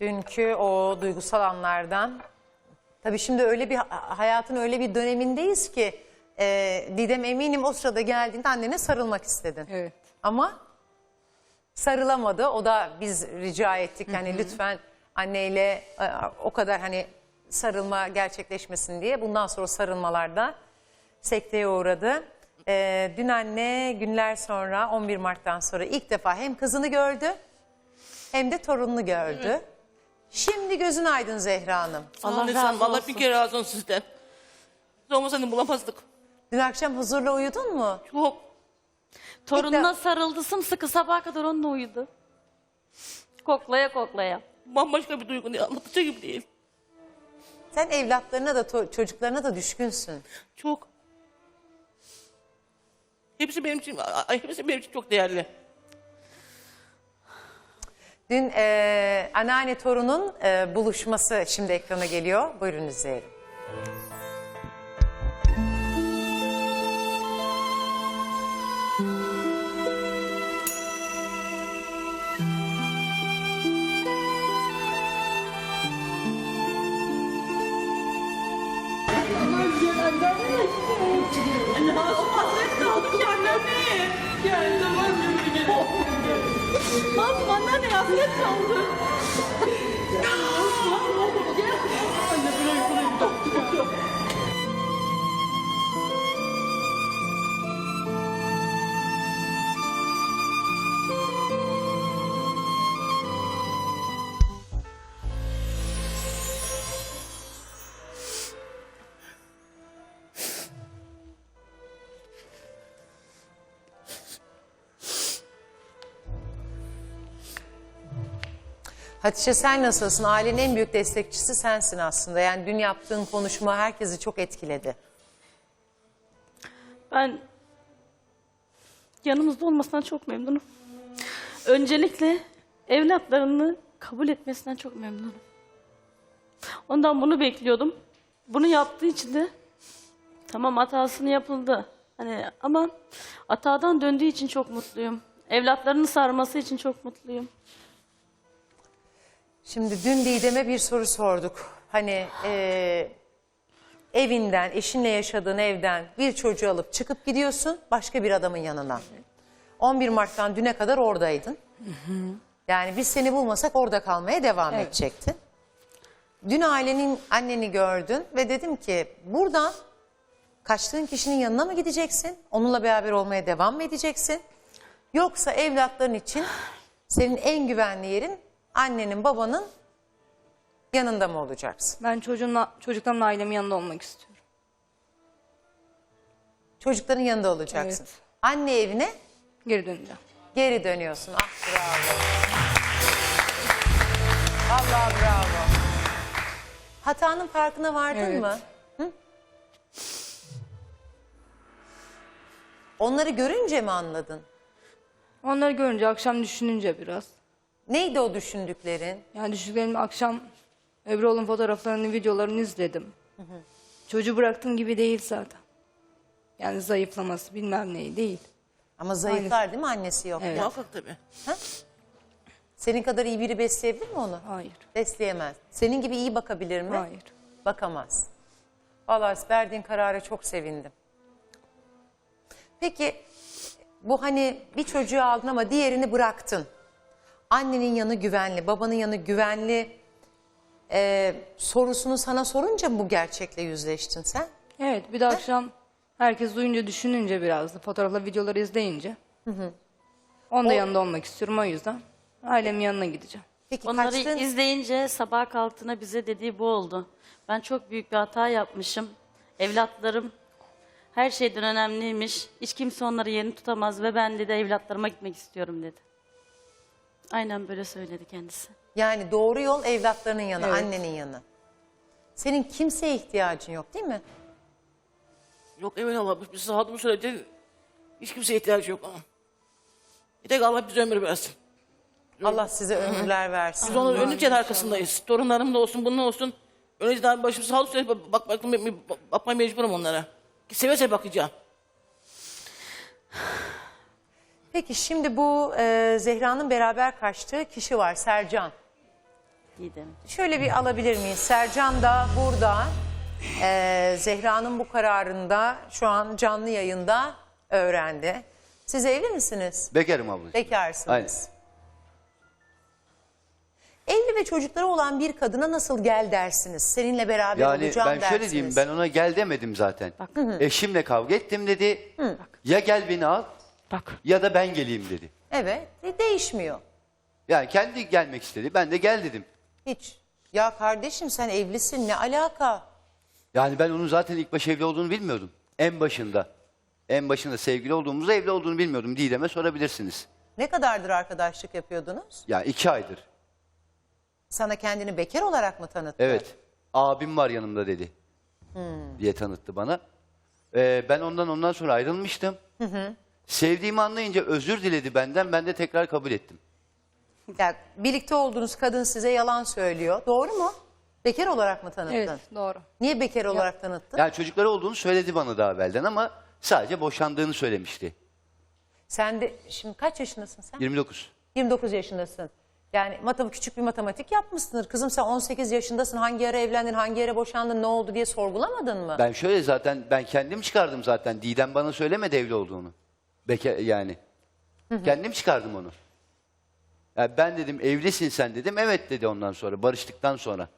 Dünkü o duygusal anlardan. Tabii şimdi öyle bir hayatın öyle bir dönemindeyiz ki e, Didem eminim o sırada geldiğinde annene sarılmak istedin. Evet. Ama sarılamadı. O da biz rica ettik hani lütfen anneyle e, o kadar hani sarılma gerçekleşmesin diye. Bundan sonra sarılmalarda sekteye uğradı. E, dün anne günler sonra 11 Mart'tan sonra ilk defa hem kızını gördü hem de torununu gördü. Şimdi gözün aydın Zehra Hanım. Allah razı razı Allah olsun. bir kere razı olsun sizden. Siz olmasaydın bulamazdık. Dün akşam huzurla uyudun mu? Çok. Torununa sarıldı sımsıkı sabaha kadar onunla uyudu. Koklaya koklaya. Bambaşka bir duygu. Anlatacak gibi değil. Sen evlatlarına da to- çocuklarına da düşkünsün. Çok. Hepsi benim için, ay, hepsi benim için çok değerli. Dün e, anneanne torunun e, buluşması şimdi ekrana geliyor. Buyurun izleyelim. Masum anneanne hasret kaldı. Hatice sen nasılsın? Ailenin en büyük destekçisi sensin aslında. Yani dün yaptığın konuşma herkesi çok etkiledi. Ben yanımızda olmasından çok memnunum. Öncelikle evlatlarını kabul etmesinden çok memnunum. Ondan bunu bekliyordum. Bunu yaptığı için de tamam hatasını yapıldı. Hani ama hatadan döndüğü için çok mutluyum. Evlatlarını sarması için çok mutluyum. Şimdi dün Didem'e bir soru sorduk. Hani e, evinden, eşinle yaşadığın evden bir çocuğu alıp çıkıp gidiyorsun başka bir adamın yanına. 11 Mart'tan düne kadar oradaydın. Yani biz seni bulmasak orada kalmaya devam edecektin. Dün ailenin anneni gördün ve dedim ki buradan kaçtığın kişinin yanına mı gideceksin? Onunla beraber olmaya devam mı edeceksin? Yoksa evlatların için senin en güvenli yerin annenin babanın yanında mı olacaksın? Ben çocuğumla, çocuklarımla ailemin yanında olmak istiyorum. Çocukların yanında olacaksın. Evet. Anne evine Geri döneceğim. geri dönüyorsun. Ah bravo. Allah bravo. Hatanın farkına vardın Evet. mı? Hı? Onları görünce mi anladın? Onları görünce akşam düşününce biraz. Neydi o düşündüklerin? Yani düşündüklerimi akşam Ebru'nun fotoğraflarını, videolarını izledim. Çocuğu bıraktığım gibi değil zaten. Yani zayıflaması bilmem neyi değil. Ama zayıflar değil mi annesi yok? Evet. Muhakkak tabii. Senin kadar iyi biri besleyebilir mi onu? Hayır. Besleyemez. Senin gibi iyi bakabilir mi? Hayır. Bakamaz. Vallahi verdiğin karara çok sevindim. Peki bu hani bir çocuğu aldın ama diğerini bıraktın. Annenin yanı güvenli, babanın yanı güvenli e, sorusunu sana sorunca mı bu gerçekle yüzleştin sen? Evet bir de akşam herkes duyunca düşününce biraz da fotoğrafla videoları izleyince. Onun da yanında olmak istiyorum o yüzden. Ailemin yanına gideceğim. Peki Onları kaçtın? izleyince sabah kalktığında bize dediği bu oldu. Ben çok büyük bir hata yapmışım. Evlatlarım her şeyden önemliymiş. Hiç kimse onları yerini tutamaz ve ben de evlatlarıma gitmek istiyorum dedi. Aynen böyle söyledi kendisi. Yani doğru yol evlatlarının yanı, Evet. annenin yanı. Senin kimseye ihtiyacın yok değil mi? Yok emin Allah. Biz sağladığımız sürece hiç kimseye ihtiyacı yok. ama. Bir tek Allah bize ömür versin. Allah size ömürler versin. Biz onun önünce arkasındayız. Torunlarım da olsun, bunun olsun. Önce daha başım sağ olsun. Bak, bak, bak, bakmaya mecburum onlara. Seve seve bakacağım. Peki şimdi bu e, Zehra'nın beraber kaçtığı kişi var Sercan. Didem. Şöyle bir alabilir miyiz? Sercan da burada. Ee, Zehra'nın bu kararında şu an canlı yayında öğrendi. Siz evli misiniz? Bekarım ablacığım. Bekarsınız. Aynen. Evli ve çocukları olan bir kadına nasıl gel dersiniz? Seninle beraber Yani olacağım ben dersiniz. şöyle diyeyim ben ona gel demedim zaten. Eşimle kavga ettim dedi. Ya gel beni al Bak. ya da ben geleyim dedi. Evet e, değişmiyor. Yani kendi gelmek istedi. Ben de gel dedim. Hiç. Ya kardeşim sen evlisin ne alaka? Yani ben onun zaten ilk baş evli olduğunu bilmiyordum. En başında. En başında sevgili olduğumuzda evli olduğunu bilmiyordum. Didem'e sorabilirsiniz. Ne kadardır arkadaşlık yapıyordunuz? Ya iki aydır. Sana kendini bekar olarak mı tanıttı? Evet. Abim var yanımda dedi. Diye tanıttı bana. Ee, ben ondan ondan sonra ayrılmıştım. Sevdiğimi anlayınca özür diledi benden. Ben de tekrar kabul ettim. Ya, birlikte olduğunuz kadın size yalan söylüyor. Doğru mu? Bekar olarak mı tanıttın? Evet doğru. Niye bekar olarak tanıttın? Yani çocukları olduğunu söyledi bana daha evvelden ama sadece boşandığını söylemişti. Sen de şimdi kaç yaşındasın sen? 29. 29 yaşındasın. Yani matematik küçük bir matematik yapmışsındır. Kızım sen 18 yaşındasın. Hangi ara evlendin, hangi ara boşandın, ne oldu diye sorgulamadın mı? Ben şöyle zaten ben kendim çıkardım zaten. Didem bana söylemedi evli olduğunu. Beke yani. Kendim çıkardım onu. Yani ben dedim evlisin sen dedim. Evet dedi ondan sonra barıştıktan sonra.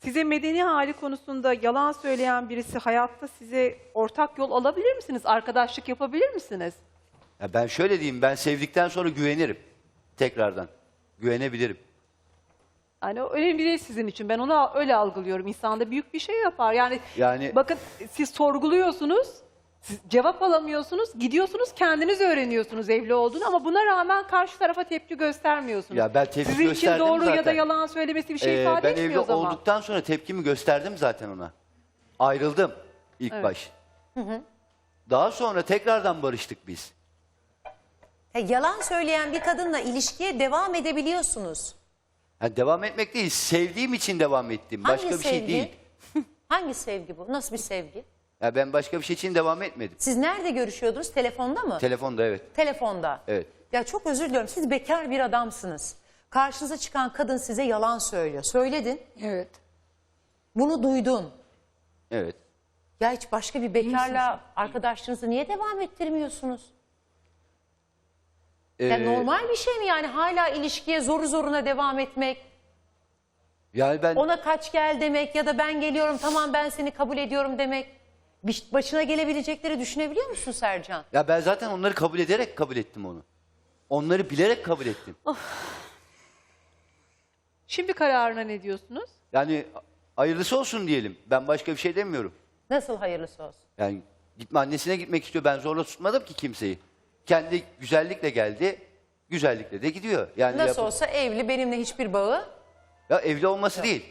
Size medeni hali konusunda yalan söyleyen birisi hayatta size ortak yol alabilir misiniz? Arkadaşlık yapabilir misiniz? Ya ben şöyle diyeyim ben sevdikten sonra güvenirim. Tekrardan. Güvenebilirim. Yani önemli değil sizin için. Ben onu öyle algılıyorum. İnsanda büyük bir şey yapar. Yani, Yani- bakın siz sorguluyorsunuz, siz cevap alamıyorsunuz, gidiyorsunuz kendiniz öğreniyorsunuz evli olduğunu ama buna rağmen karşı tarafa tepki göstermiyorsunuz. Ya ben tepki Sizin için gösterdim doğru ya da zaten. yalan söylemesi bir şey Ee, ifade ben etmiyor evli o zaman. olduktan sonra tepkimi gösterdim zaten ona. Ayrıldım ilk baş. Daha sonra tekrardan barıştık biz. Ya, yalan söyleyen bir kadınla ilişkiye devam edebiliyorsunuz. Yani devam etmek değil, sevdiğim için devam ettim. Başka Hangi bir şey sevgi? değil. Hangi sevgi bu? Nasıl bir sevgi? Ya ben başka bir şey için devam etmedim. Siz nerede görüşüyordunuz? Telefonda mı? Telefonda evet. Telefonda. Evet. Ya çok özür diliyorum. Siz bekar bir adamsınız. Karşınıza çıkan kadın size yalan söylüyor. Söyledin. Evet. Bunu duydun. Evet. Ya hiç başka bir bekarla arkadaşlığınızı niye devam ettirmiyorsunuz? Ya Ee, normal bir şey mi yani hala ilişkiye zoru zoruna devam etmek? Yani ben Ona kaç gel demek ya da ben geliyorum tamam ben seni kabul ediyorum demek. Bir- Başına gelebilecekleri düşünebiliyor musun Sercan? ya ben zaten onları kabul ederek kabul ettim onu. Onları bilerek kabul ettim. Şimdi kararına ne diyorsunuz? Yani hayırlısı olsun diyelim. Ben başka bir şey demiyorum. Nasıl hayırlısı olsun? Yani gitme annesine gitmek istiyor. Ben zorla tutmadım ki kimseyi. Kendi güzellikle geldi. Güzellikle de gidiyor. Yani Nasıl yapıp- olsa evli benimle hiçbir bağı. Ya evli olması değil.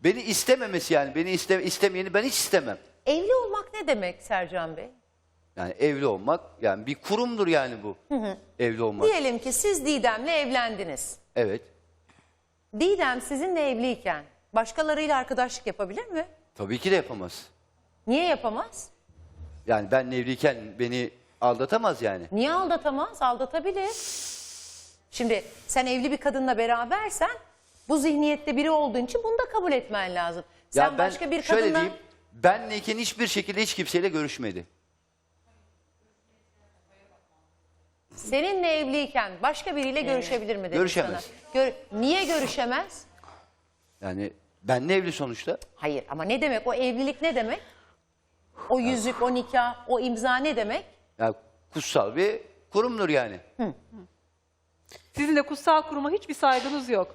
Beni istememesi yani. Beni iste, istemeyeni ben hiç istemem. Evli olmak ne demek Sercan Bey? Yani evli olmak yani bir kurumdur yani bu. Evli olmak. Diyelim ki siz Didem'le evlendiniz. Evet. Didem sizinle evliyken başkalarıyla arkadaşlık yapabilir mi? Tabii ki de yapamaz. Niye yapamaz? Yani ben evliyken beni aldatamaz yani. Niye aldatamaz? Aldatabilir. Şimdi sen evli bir kadınla berabersen bu zihniyette biri olduğun için bunu da kabul etmen lazım. Sen ya ben başka bir şöyle kadınla... diyeyim. Benleyken hiçbir şekilde hiç kimseyle görüşmedi. Seninle evliyken başka biriyle görüşebilir mi dedim Görüşemez. sana. Gör- Niye görüşemez? Yani benle evli sonuçta. Hayır ama ne demek o evlilik ne demek? O yüzük, o nikah, o imza ne demek? Yani kutsal bir kurumdur yani. Sizin de kutsal kuruma hiçbir saygınız yok.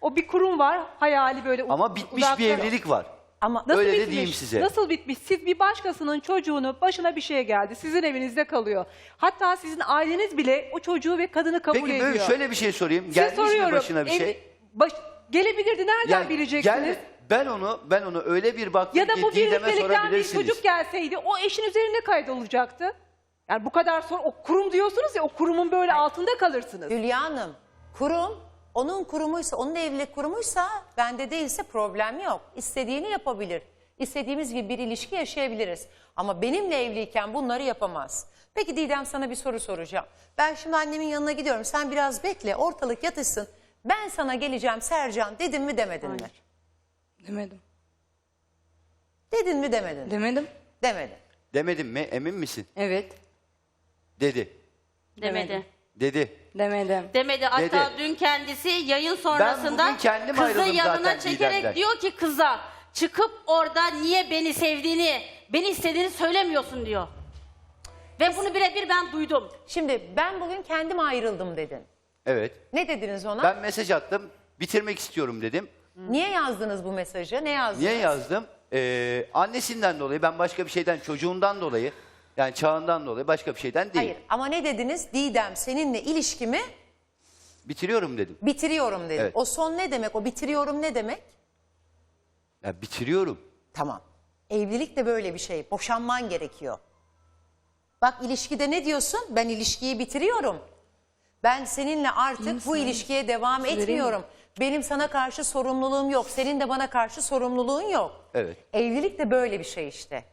O bir kurum var, hayali böyle Ama bitmiş bir uzaklara- evlilik var. Ama Nasıl Öyle de bitmiş? diyeyim size. Nasıl bitmiş? Siz bir başkasının çocuğunu başına bir şey geldi. Sizin evinizde kalıyor. Hatta sizin aileniz bile o çocuğu ve kadını kabul Peki ediyor. böyle şöyle bir şey sorayım. Size Gelmiş mi soruyorum. başına bir ev- şey? baş- gelebilirdi. Nereden Yani bileceksiniz? gel- ben onu ben onu öyle bir baktım ya da ki bu Didem'e birliktelikten bir sorabilirsiniz. çocuk gelseydi o eşin üzerine kaydolacaktı. Yani bu kadar sonra o kurum diyorsunuz ya o kurumun böyle altında kalırsınız. Hülya Hanım, kurum onun kurumuysa, onun evlilik kurumuysa bende değilse problem yok. İstediğini yapabilir. İstediğimiz gibi bir ilişki yaşayabiliriz. Ama benimle evliyken bunları yapamaz. Peki Didem sana bir soru soracağım. Ben şimdi annemin yanına gidiyorum. Sen biraz bekle, ortalık yatışsın. Ben sana geleceğim Sercan dedin mi demedin mi? Demedim. Dedin mi demedin mi? Demedim. Demedin. Demedim mi? Emin misin? Evet. Dedi. Demedi. Dedi. Demedim. Demedi. Hatta Dedi. dün kendisi yayın sonrasında bugün kendim kızı ayrıldım yanına zaten çekerek Didem'den. diyor ki kıza çıkıp orada niye beni sevdiğini, beni istediğini söylemiyorsun diyor. Ve bunu birebir ben duydum. Şimdi ben bugün kendim ayrıldım dedin. Evet. Ne dediniz ona? Ben mesaj attım. Bitirmek istiyorum dedim. Niye yazdınız bu mesajı? Ne yazdınız? Niye yazdım? Ee, annesinden dolayı ben başka bir şeyden çocuğundan dolayı yani çağından dolayı başka bir şeyden değil. Hayır ama ne dediniz? Didem seninle ilişkimi Bitiriyorum dedim. bitiriyorum dedim. Evet. O son ne demek? O bitiriyorum ne demek? Ya bitiriyorum. Tamam. Evlilik de böyle bir şey. Boşanman gerekiyor. Bak ilişkide ne diyorsun? Ben ilişkiyi bitiriyorum. Ben seninle artık bu ilişkiye devam etmiyorum. Benim sana karşı sorumluluğum yok. Senin de bana karşı sorumluluğun yok. Evet. Evlilik de böyle bir şey işte.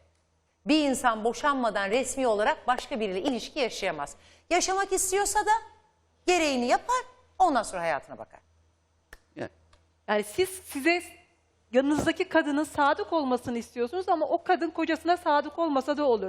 Bir insan boşanmadan resmi olarak başka biriyle ilişki yaşayamaz. Yaşamak istiyorsa da gereğini yapar. Ondan sonra hayatına bakar. Yani siz size yanınızdaki kadının sadık olmasını istiyorsunuz ama o kadın kocasına sadık olmasa da olur.